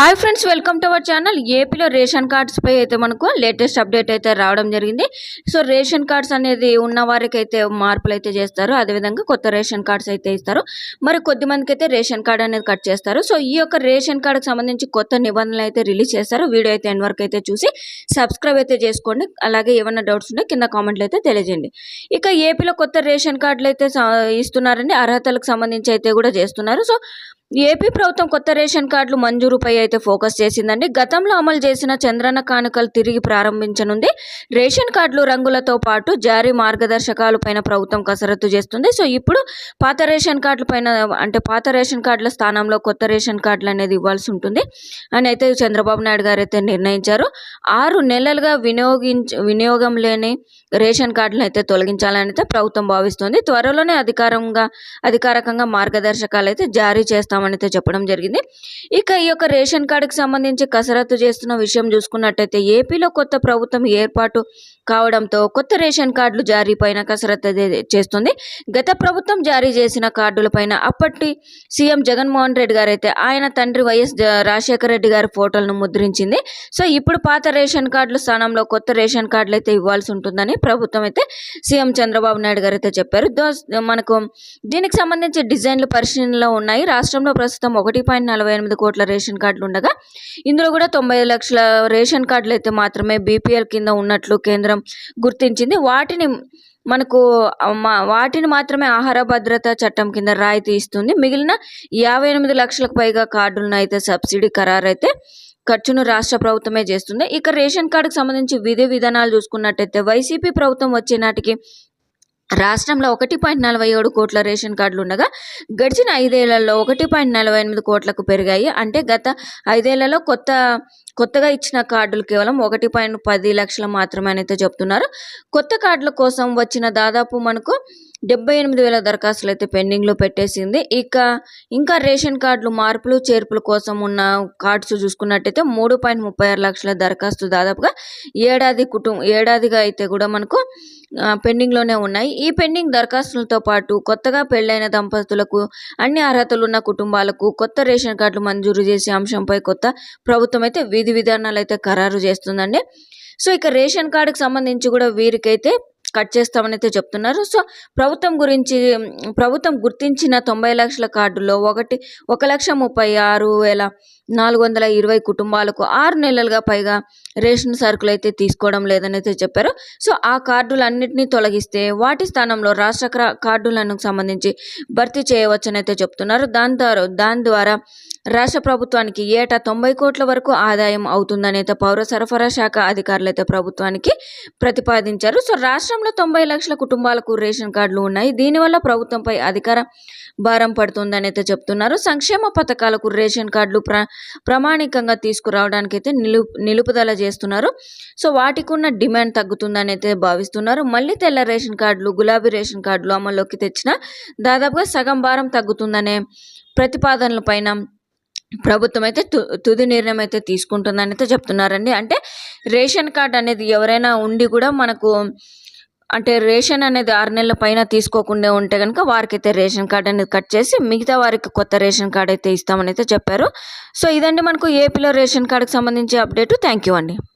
Hi friends welcome to our channel ఏపీలో ration కార్డ్స్పై అయితే మనకు లేటెస్ట్ అప్డేట్ అయితే రావడం జరిగింది. సో రేషన్ కార్డ్స్ అనేది ఉన్న వారికి అయితే మార్పులు అయితే చేస్తారు. అదేవిధంగా కొత్త రేషన్ కార్డ్స్ అయితే ఇస్తారు. మరి కొద్ది మందికి అయితే రేషన్ కార్డ్ అనేది కట్ చేస్తారు. సో ఈ యొక్క రేషన్ కార్డుకి సంబంధించి కొత్త నిబంధనలు అయితే రిలీజ్ చేస్తారు వీడియో అయితే ఎన్ వరకు అయితే చూసి సబ్స్క్రైబ్ అయితే చేసుకోండి. అలాగే ఏమైనా డౌట్స్ ఉంటే కింద కామెంట్లు అయితే తెలియజేయండి. ఇక ఏపీలో కొత్త రేషన్ కార్డులు అయితే ఇస్తున్నారండి. అర్హతలకు సంబంధించి అయితే కూడా చేస్తున్నారు. సో ఏపీ ప్రభుత్వం కొత్త రేషన్ కార్డులు మంజూరుపై అయితే ఫోకస్ చేసిందండి గతంలో అమలు చేసిన చంద్రన్న కానుకలు తిరిగి ప్రారంభించనుంది. రేషన్ కార్డులు రంగులతో పాటు జారీ మార్గదర్శకాలు పైన ప్రభుత్వం కసరత్తు చేస్తుంది. సో ఇప్పుడు పాత రేషన్ కార్డుల పైన అంటే పాత రేషన్ కార్డుల స్థానంలో కొత్త రేషన్ కార్డులు అనేది ఇవ్వాల్సి ఉంటుంది. అని అయితే చంద్రబాబు నాయుడు గారు అయితే నిర్ణయించారు. ఆరు నెలలుగా వినియోగించ వినియోగం లేని రేషన్ కార్డులను అయితే తొలగించాలని అయితే ప్రభుత్వం భావిస్తుంది. త్వరలోనే అధికారంగా అధికారకంగా మార్గదర్శకాలు అయితే జారీ చేస్తామని అయితే చెప్పడం జరిగింది. ఇక ఈ యొక్క రేషన్ కార్డుకి సంబంధించి కసరత్తు చేస్తున్న విషయం చూసుకున్నట్టయితే ఏపీలో కొత్త ప్రభుత్వం ఏర్పాటు కావడంతో కొత్త రేషన్ కార్డులు జారీ పైన కసరత్తు చేస్తుంది. గత ప్రభుత్వం జారీ చేసిన కార్డులపైన అప్పటి సీఎం జగన్మోహన్ రెడ్డి గారు అయితే ఆయన తండ్రి వైఎస్ రాజశేఖర రెడ్డి గారి ఫోటోలను ముద్రించింది. సో ఇప్పుడు పాత రేషన్ కార్డుల స్థానంలో కొత్త రేషన్ కార్డులు అయితే ఇవ్వాల్సి ఉంటుందని ప్రభుత్వం అయితే సీఎం చంద్రబాబు నాయుడు గారు అయితే చెప్పారు. మనకు దీనికి సంబంధించి డిజైన్లు పరిశీలనలో ఉన్నాయి. రాష్ట్రంలో ప్రస్తుతం ఒకటి పాయింట్ నలభై ఎనిమిది కోట్ల రేషన్ కార్డులు ఉండగా ఇందులో కూడా తొంభై లక్షల రేషన్ కార్డులు అయితే మాత్రమే బీపీఎల్ కింద ఉన్నట్లు కేంద్రం గుర్తించింది. వాటిని మనకు మా- వాటిని మాత్రమే ఆహార భద్రత చట్టం కింద రాయితీ ఇస్తుంది. మిగిలిన యాభై ఎనిమిది లక్షలకు పైగా కార్డులను అయితే సబ్సిడీ ఖరారు అయితే ఖర్చును రాష్ట్ర ప్రభుత్వమే చేస్తుంది. ఇక రేషన్ కార్డుకు సంబంధించి విధి విధానాలు చూసుకున్నట్టయితే వైసీపీ ప్రభుత్వం వచ్చే నాటికి రాష్ట్రంలో ఒకటి పాయింట్ నలభై ఏడు కోట్ల రేషన్ కార్డులు ఉండగా గడిచిన ఐదేళ్ళలో ఒకటి పాయింట్ నలభై ఎనిమిది కోట్లకు పెరిగాయి. అంటే గత ఐదేళ్ళలో కొత్త కొత్తగా ఇచ్చిన కార్డులు కేవలం ఒకటి పాయింట్ పది లక్షలు మాత్రమే అని అయితే చెప్తున్నారు. కొత్త కార్డుల కోసం వచ్చిన దాదాపు మనకు డెబ్బై ఎనిమిది వేల దరఖాస్తులు అయితే పెండింగ్లో పెట్టేసింది. ఇక ఇంకా రేషన్ కార్డులు మార్పులు చేర్పుల కోసం ఉన్న కార్డ్స్ చూసుకున్నట్టయితే మూడు పాయింట్ ముప్పై ఆరు లక్షల దరఖాస్తు దాదాపుగా ఏడాది కుటుంబం ఏడాదిగా అయితే కూడా మనకు పెండింగ్లోనే ఉన్నాయి. ఈ పెండింగ్ దరఖాస్తులతో పాటు కొత్తగా పెళ్ళైన దంపతులకు అన్ని అర్హతలు ఉన్న కుటుంబాలకు కొత్త రేషన్ కార్డులు మంజూరు చేసే అంశంపై కొత్త ప్రభుత్వం అయితే విధి విధానాలు అయితే ఖరారు చేస్తుందండి. సో ఇక రేషన్ కార్డుకు సంబంధించి కూడా వీరికైతే కట్ చేస్తామని అయితే చెప్తున్నారు. సో ప్రభుత్వం గురించి ప్రభుత్వం గుర్తించిన తొంభై లక్షల కార్డుల్లో ఒకటి ఒక లక్ష ముప్పై ఆరు వేల నాలుగు వందల ఇరవై కుటుంబాలకు ఆరు నెలలుగా పైగా రేషన్ సరుకులు అయితే తీసుకోవడం లేదని అయితే చెప్పారు. సో ఆ కార్డులన్నింటినీ తొలగిస్తే వాటి స్థానంలో రాష్ట్ర కార్డులను సంబంధించి భర్తీ చేయవచ్చని అయితే చెప్తున్నారు. దాని ద్వారా దాని ద్వారా రాష్ట్ర ప్రభుత్వానికి ఏటా తొంభై కోట్ల వరకు ఆదాయం అవుతుందని అయితే పౌర సరఫరా శాఖ అధికారులు అయితే ప్రభుత్వానికి ప్రతిపాదించారు. సో రాష్ట్రం రాష్ట్రంలో తొంభై లక్షల కుటుంబాలకు రేషన్ కార్డులు ఉన్నాయి. దీనివల్ల ప్రభుత్వంపై అధికార భారం పడుతుందని అయితే చెప్తున్నారు. సంక్షేమ పథకాలకు రేషన్ కార్డులు ప్ర ప్రామాణికంగా తీసుకురావడానికి అయితే నిలు నిలుపుదల చేస్తున్నారు. సో వాటికి ఉన్న డిమాండ్ తగ్గుతుందని అయితే భావిస్తున్నారు. మళ్ళీ తెల్ల రేషన్ కార్డులు గులాబీ రేషన్ కార్డులు అమల్లోకి తెచ్చిన దాదాపుగా సగం భారం తగ్గుతుందనే ప్రతిపాదనల పైన ప్రభుత్వం అయితే తు తుది నిర్ణయం అయితే తీసుకుంటుందని అయితే చెప్తున్నారండి. అంటే రేషన్ కార్డ్ అనేది ఎవరైనా ఉండి కూడా మనకు అంటే రేషన్ అనేది ఆరు నెలల పైన తీసుకోకుండా ఉంటే కనుక వారికైతే రేషన్ కార్డ్ అనేది కట్ చేసి మిగతా వారికి కొత్త రేషన్ కార్డ్ అయితే ఇస్తామని అయితే చెప్పారు. సో ఇదండి మనకు ఏపీలో రేషన్ కార్డుకి సంబంధించి అప్డేట్. థ్యాంక్ యూ అండి.